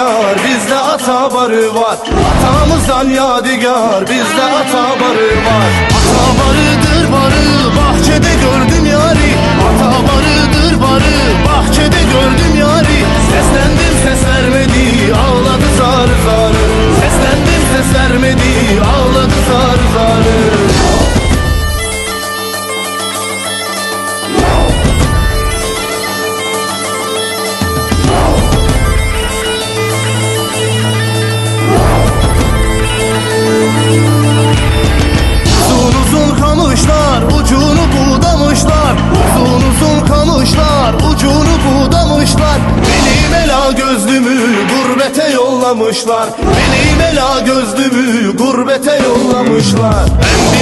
yadigar bizde ata barı var. Atamızdan yadigar bizde ata barı Benim ela gözlümü gurbete yollamışlar. Benim ela gözlümü gurbete yollamışlar. Ben